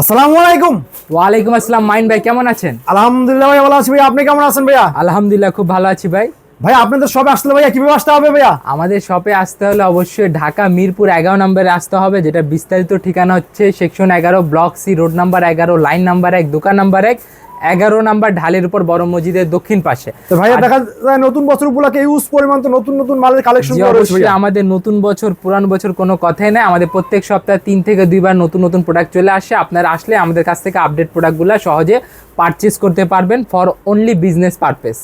আসসালামু আলাইকুম। ওয়ালাইকুম আসসালাম মাইন ভাই কেমন আছেন? আলহামদুলিল্লাহ ভাই ভালো আছি ভাই। আপনি কেমন আছেন ভাইয়া? আলহামদুলিল্লাহ খুব ভালো আছি ভাই। ভাই আপনাদের শপে আসলে ভাইয়া কীভাবে আসতে হবে ভাইয়া? আমাদের শপে আসতে হলে অবশ্যই ঢাকা মিরপুর এগারো নম্বরে আসতে হবে যেটা বিস্তারিত ঠিকানা হচ্ছে সেকশন এগারো ব্লক সি রোড নাম্বার এগারো লাইন নাম্বার এক দোকান নাম্বার এক। এগারো নাম্বার ঢালের উপর বড় মসজিদের দক্ষিণ পাশে। তো ভাইয়া দেখা যায় নতুন বছর উপলক্ষে ইউজ পরিমাণ তো নতুন নতুন মালের কালেকশন অবশ্যই আমাদের নতুন বছর পুরান বছর কোনো কথাই নাই। আমাদের প্রত্যেক সপ্তাহে তিন থেকে দুইবার নতুন নতুন প্রোডাক্ট চলে আসে। আপনারা আসলে আমাদের কাছ থেকে আপডেট প্রোডাক্টগুলো সহজে পারচেস করতে পারবেন ফর অনলি বিজনেস পারপাস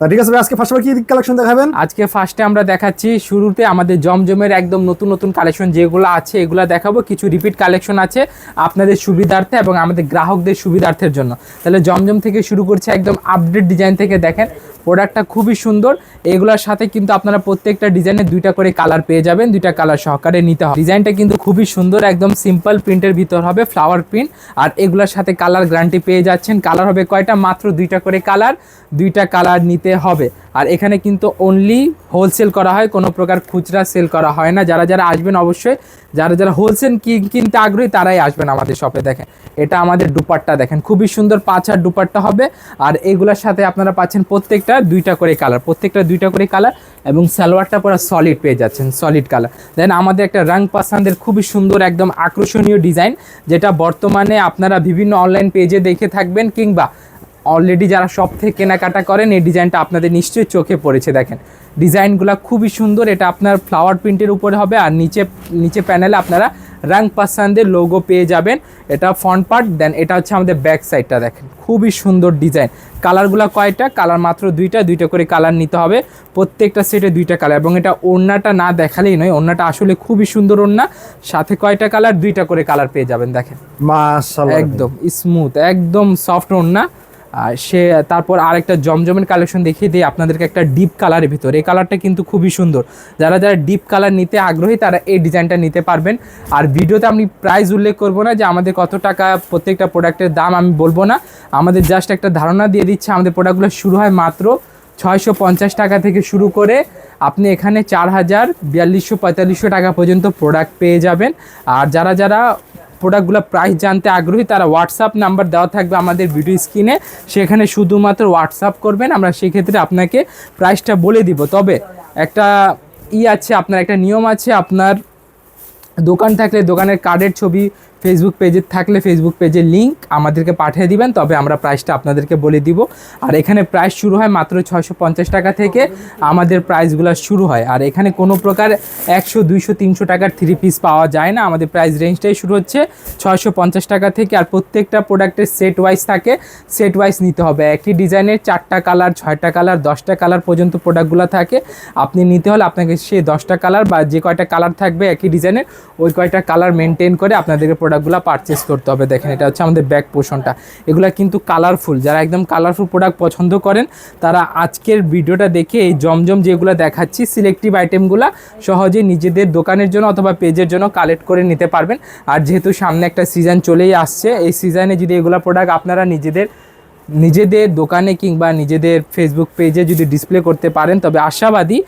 ঠিক আছে আজকে ফার্স্ট কি কালেকশন দেখাবেন? আজকে ফার্স্টে আমরা দেখাচ্ছি, শুরুতে আমাদের জমজমের একদম নতুন নতুন কালেকশন যেগুলো আছে, এগুলো দেখাবো। কিছু রিপিট কালেকশন আছে আপনাদের সুবিধার্থে এবং আমাদের গ্রাহকদের সুবিধার্থের জন্য। তাহলে জমজম থেকে শুরু করছে একদম আপডেট ডিজাইন থেকে দেখেন। প্রোডাক্টটা খুবই সুন্দর। এগুলোর সাথে কিন্তু আপনারা প্রত্যেকটা ডিজাইনের দুইটা করে কালার পেয়ে যাবেন, দুইটা কালার সহকারে নিতে হবে। ডিজাইনটা কিন্তু খুবই সুন্দর, একদম সিম্পল প্রিন্টের ভিতর হবে ফ্লাওয়ার প্রিন্ট। আর এগুলোর সাথে কালার গ্যারান্টি পেয়ে যাচ্ছেন। কালার হবে কয়টা? মাত্র দুইটা করে কালার, দুইটা কালার নিতে হবে। আর এখানে কিন্তু অনলি হোলসেল করা হয়, কোনো প্রকার খুচরা সেল করা হয় না। যারা যারা আসবেন অবশ্যই, যারা যারা হোলসেল কিনতে আগ্রহী, তারাই আসবেন আমাদের শপে দেখেন। এটা আমাদের দুপাট্টা দেখেন, খুবই সুন্দর পাঁচ আর দুপাট্টা হবে। আর এগুলোর সাথে আপনারা পাচ্ছেন প্রত্যেকটা দুইটা করে কালার প্রত্যেকটা দুইটা করে কালার এবং সালোয়ারটা পুরো সলিড পেয়ে যাচ্ছেন সলিড কালার দেন আমাদের একটা রং পাসান্দের খুবই সুন্দর, একদম আকর্ষণীয় ডিজাইন যেটা বর্তমানে আপনারা বিভিন্ন অনলাইন পেজে দেখে থাকবেন কিংবা অলরেডি যারা সব থেকে কেনাকাটা করেন এই ডিজাইনটা আপনাদের নিশ্চয়ই চোখে পড়েছে। দেখেন ডিজাইনগুলো খুবই সুন্দর। এটা আপনার ফ্লাওয়ার প্রিন্টের উপরে হবে আর নিচে নিচে প্যানেলে আপনারা রং পাসান্দের লোগো পেয়ে যাবেন। এটা ফ্রন্ট পার্ট দেন এটা হচ্ছে আমাদের ব্যাক সাইডটা দেখেন। খুবই সুন্দর ডিজাইন কালারগুলো কয়টা? কালার মাত্র দুইটা দুইটা করে কালার নিতে হবে। প্রত্যেকটা সেটে দুইটা কালার এবং এটা ওড়নাটা না দেখালেই নয় ওড়নাটা আসলে খুবই সুন্দর ওড়না। সাথে কয়টা কালার দুইটা করে কালার পেয়ে যাবেন দেখেন। একদম স্মুথ একদম সফট ওড়না। সে, তারপর আরেকটা জমজমের কালেকশন দেখিয়ে দিই আপনাদেরকে একটা ডিপ কালারের ভিতর। এই কালারটা কিন্তু খুবই সুন্দর। যারা যারা ডিপ কালার নিতে আগ্রহী, তারা এই ডিজাইনটা নিতে পারবেন। আর ভিডিওতে আমি প্রাইস উল্লেখ করব না যে আমাদের কত টাকা, প্রত্যেকটা প্রোডাক্টের দাম আমি বলব না। আমাদের জাস্ট একটা ধারণা দিয়ে দিচ্ছে, আমাদের প্রোডাক্টগুলো শুরু হয় মাত্র ছয়শো পঞ্চাশ টাকা থেকে শুরু করে আপনি এখানে চার হাজার বিয়াল্লিশশো পঁয়তাল্লিশশো টাকা পর্যন্ত প্রোডাক্ট পেয়ে যাবেন। আর যারা যারা প্রোডাক্টগুলো প্রাইস জানতে আগ্রহী, তারা হোয়াটসঅ্যাপ নাম্বার দেওয়া থাকবে আমাদের ভিডিও স্ক্রিনে। সেখানে শুধুমাত্র হোয়াটসঅ্যাপ করবেন, আমরা সেক্ষেত্রে আপনাকে প্রাইসটা বলে দিব। তবে একটা ই আছে, আপনার একটা নিয়ম আছে, আপনার দোকান থাকলে দোকানের কার্ডের ছবি ফেসবুক পেজে থাকলে ফেসবুক পেজের লিঙ্ক আমাদেরকে পাঠিয়ে দিবেন, তবে আমরা প্রাইসটা আপনাদেরকে বলে দিব। আর এখানে প্রাইস শুরু হয় মাত্র ছয়শো পঞ্চাশ টাকা থেকে আমাদের প্রাইসগুলো শুরু হয়। আর এখানে কোনো প্রকার একশো, দুইশো, তিনশো টাকার থ্রি পিস পাওয়া যায় না। আমাদের প্রাইস রেঞ্জটাই শুরু হচ্ছে ছয়শো পঞ্চাশ টাকা থেকে। আর প্রত্যেকটা প্রোডাক্টের সেট ওয়াইজ থাকে সেট ওয়াইজ নিতে হবে। একই ডিজাইনের চারটা কালার ছয়টা কালার দশটা কালার পর্যন্ত প্রোডাক্টগুলো থাকে। আপনি নিতে হলে আপনাকে সে দশটা কালার বা যে কয়টা কালার থাকবে একই ডিজাইনের ওই কয়টা কালার মেনটেন করে আপনাদেরকে প্রোডাক্টগুলো পারচেস করতে হবে। দেখেন, এটা হচ্ছে আমাদের ব্যাক পোর্শনটা এগুলো কিন্তু কালারফুল যারা একদম কালারফুল প্রোডাক্ট পছন্দ করেন, তারা আজকের ভিডিওটা দেখে এই জমজম যেগুলো দেখাচ্ছি সিলেক্টিভ আইটেমগুলো সহজে নিজেদের দোকানের জন্য অথবা পেজের জন্য কালেক্ট করে নিতে পারবেন। আর যেহেতু সামনে একটা সিজন চলেই আসছে, এই সিজনে যদি এগুলো প্রোডাক্ট আপনারা নিজেদের নিজেদের দোকানে কিংবা নিজেদের ফেসবুক পেজে যদি ডিসপ্লে করতে পারেন, তবে আশাবাদী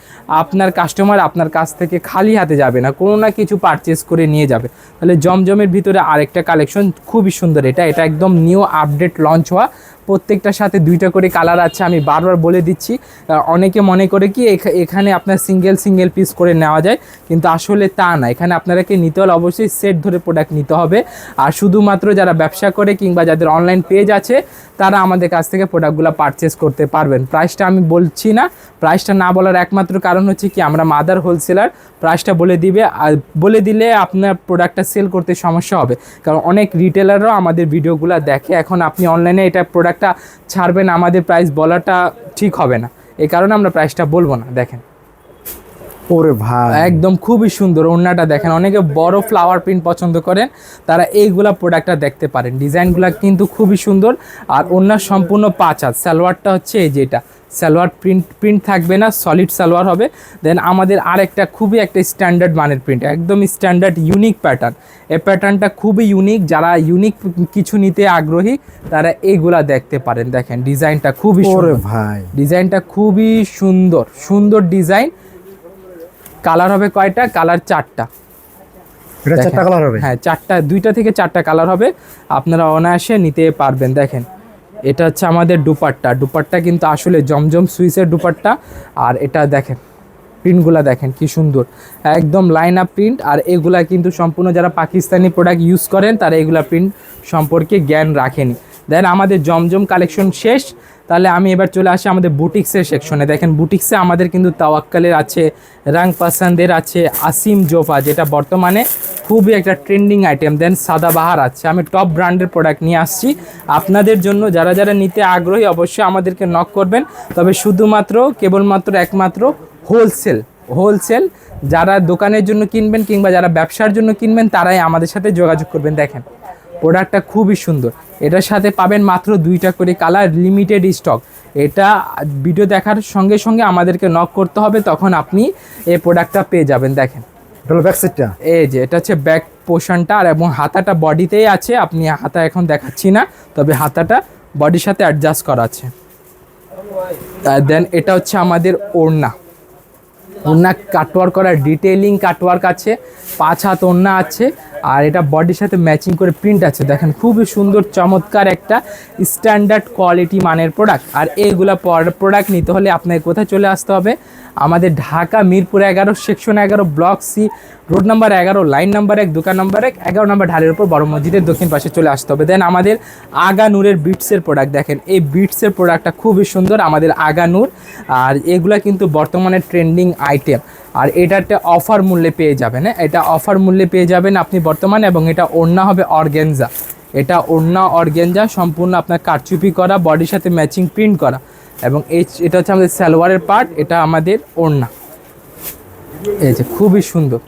আপনার কাস্টমার আপনার কাছ থেকে খালি হাতে যাবে না, কোনো না কিছু পারচেস করে নিয়ে যাবে। তাহলে জমজমের ভিতরে আরেকটা কালেকশন খুবই সুন্দর এটা এটা একদম নিউ আপডেট লঞ্চ হওয়া প্রত্যেকটার সাথে দুইটা করে কালার আছে, আমি বারবার বলে দিচ্ছি। অনেকে মনে করে কি এখা- এখানে আপনার সিঙ্গেল সিঙ্গেল পিস করে নেওয়া যায়, কিন্তু আসলে তা না। এখানে আপনারাকে নিতে হলে অবশ্যই সেট ধরে প্রোডাক্ট নিতে হবে। আর শুধুমাত্র যারা ব্যবসা করে কিংবা যাদের অনলাইন পেজ আছে, তারা আমাদের কাছ থেকে প্রোডাক্টগুলো পারচেস করতে পারবেন। প্রাইসটা আমি বলছি না। প্রাইসটা না বলার একমাত্র কারণ হচ্ছে কি, আমরা মাদার হোলসেলার প্রাইসটা বলে দিবে। আর বলে দিলে আপনার প্রোডাক্টটা সেল করতে সমস্যা হবে। কারণ অনেক রিটেলাররাও আমাদের ভিডিওগুলো দেখে। এখন আপনি অনলাইনে এটা প্রোডাক্টটা ছাড়বেন আমাদের প্রাইস বলাটা ঠিক হবে না। এই কারণে আমরা প্রাইসটা বলব না দেখেন। ওরে ভাই। একদম খুবই সুন্দর ওড়নাটা দেখেন অনেকে বড় ফ্লাওয়ার প্রিন্ট পছন্দ করেন তারা এইগুলা প্রোডাক্টটা দেখতে পারেন। ডিজাইনগুলা কিন্তু খুবই সুন্দর আর ওড়নার সম্পূর্ণ পাঁচ হাত সালোয়ারটা হচ্ছে এই যেটা সালোয়ার প্রিন্ট প্রিন্ট থাকবে না সলিড সালোয়ার হবে। দেন আমাদের আরেকটা খুবই একটা স্ট্যান্ডার্ড মানের প্রিন্ট একদম স্ট্যান্ডার্ড ইউনিক প্যাটার্ন এই প্যাটার্নটা খুবই ইউনিক যারা ইউনিক কিছু নিতে আগ্রহী তারা এইগুলা দেখতে পারেন। দেখেন ডিজাইনটা খুবই সুন্দর। ভাই। ডিজাইনটা খুবই সুন্দর সুন্দর ডিজাইন কালার হবে কয়টা? কালার চারটা। এটা চারটা কালার হবে? হ্যাঁ চারটা দুইটা থেকে চারটা কালার হবে। আপনারা অনায়াসে নিতে পারবেন। দেখেন এটা হচ্ছে আমাদের দুপাট্টা। দুপাট্টা কিন্তু আসলে জমজম সুইসের দুপাট্টা। আর এটা দেখেন, প্রিন্টগুলো দেখেন কি সুন্দর। একদম লাইন আপ প্রিন্ট আর এগুলা কিন্তু সম্পূর্ণ যারা পাকিস্তানি প্রোডাক্ট ইউজ করেন, তারা এগুলা প্রিন্ট সম্পর্কে জ্ঞান রাখেনি। দেন আমাদের জমজম কালেকশন শেষ। তাহলে আমি এবার চলে আসি আমাদের বুটিক্সের সেকশনে দেখেন বুটিক্সে আমাদের কিন্তু তাওয়াক্কালের আছে রাং পাসান্দের আছে, আসিম জোফা, যেটা বর্তমানে খুবই একটা ট্রেন্ডিং আইটেম দেন সাদাবাহার আছে। আমি টপ ব্র্যান্ডের প্রোডাক্ট নিয়ে আসছি। আপনাদের জন্য যারা যারা নিতে আগ্রহী অবশ্যই আমাদেরকে নক করবেন। তবে শুধুমাত্র, কেবলমাত্র একমাত্র হোলসেল হোলসেল যারা দোকানের জন্য কিনবেন কিংবা যারা ব্যবসার জন্য কিনবেন, তারাই আমাদের সাথে যোগাযোগ করবেন। দেখেন প্রোডাক্টটা খুবই সুন্দর। এটার সাথে পাবেন মাত্র দুইটা করে কালার লিমিটেড স্টক এটা ভিডিও দেখার সঙ্গে সঙ্গে আমাদেরকে নক করতে হবে। তখন আপনি এই প্রোডাক্টটা পেয়ে যাবেন। দেখেন যে, এটা হচ্ছে ব্যাক পোর্শনটা আর এবং হাতাটা বডিতেই আছে, আপনি হাতা এখন না, তবে হাতাটা বডির সাথে অ্যাডজাস্ট করা আছে। দেন এটা হচ্ছে আমাদের ওড়না। ওড়না কাটওয়ার্ক করা ডিটেলিং কাটওয়ার্ক আছে, পাঁচ হাত ওড়না আছে, আর এটা বডির সাথে ম্যাচিং করে প্রিন্ট আছে। দেখেন, খুবই সুন্দর, চমৎকার একটা স্ট্যান্ডার্ড কোয়ালিটি মানের প্রোডাক্ট আর এইগুলো প্রোডাক্ট নিতে হলে আপনাকে কোথায় চলে আসতে হবে? আমাদের ঢাকা মিরপুর এগারো সেকশন এগারো ব্লক সি রোড নাম্বার এগারো লাইন নাম্বার এক, দোকান নাম্বার এক, এগারো নাম্বার ঢালের উপর বড় মসজিদের দক্ষিণ পাশে চলে আসতে হবে। দেন আমাদের আগা নূরের বিটসের প্রোডাক্ট দেখেন। এই বিটসের প্রোডাক্টটা খুবই সুন্দর, আমাদের আগা নূর। আর এগুলা কিন্তু বর্তমানে ট্রেন্ডিং আইটেম আর এটা একটা অফার মূল্যে পেয়ে যাবেন হ্যাঁ? এটা অফার মূল্যে পেয়ে যাবেন আপনি বর্তমানে এবং এটা ওড়না হবে অর্গেনজা। এটা ওড়না, অর্গেনজা, সম্পূর্ণ আপনার কারচুপি করা বডির সাথে ম্যাচিং প্রিন্ট করা। এবং এই এটা হচ্ছে আমাদের সালোয়ারের পার্ট এটা আমাদের ওড়না। এই যে খুবই সুন্দর।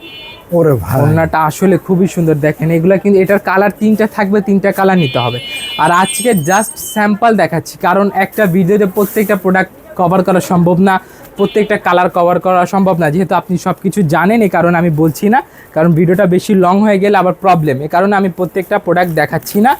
ওরে ভাই। ওড়নাটা আসলে খুবই সুন্দর, দেখেন, এগুলা কিন্তু এটার কালার তিনটা থাকবে, তিনটা কালার নিতে হবে। আর আজকে জাস্ট স্যাম্পল দেখাচ্ছি, কারণ একটা ভিডিওতে প্রত্যেকটা প্রোডাক্ট কভার করা সম্ভব না, প্রত্যেকটা কালার কভার করা সম্ভব না, যেহেতু আপনি সব কিছু জানেন, এ কারণে আমি বলছি না, কারণ ভিডিওটা বেশি লং হয়ে গেলে আবার প্রবলেম এ কারণে আমি প্রত্যেকটা প্রোডাক্ট দেখাচ্ছি না।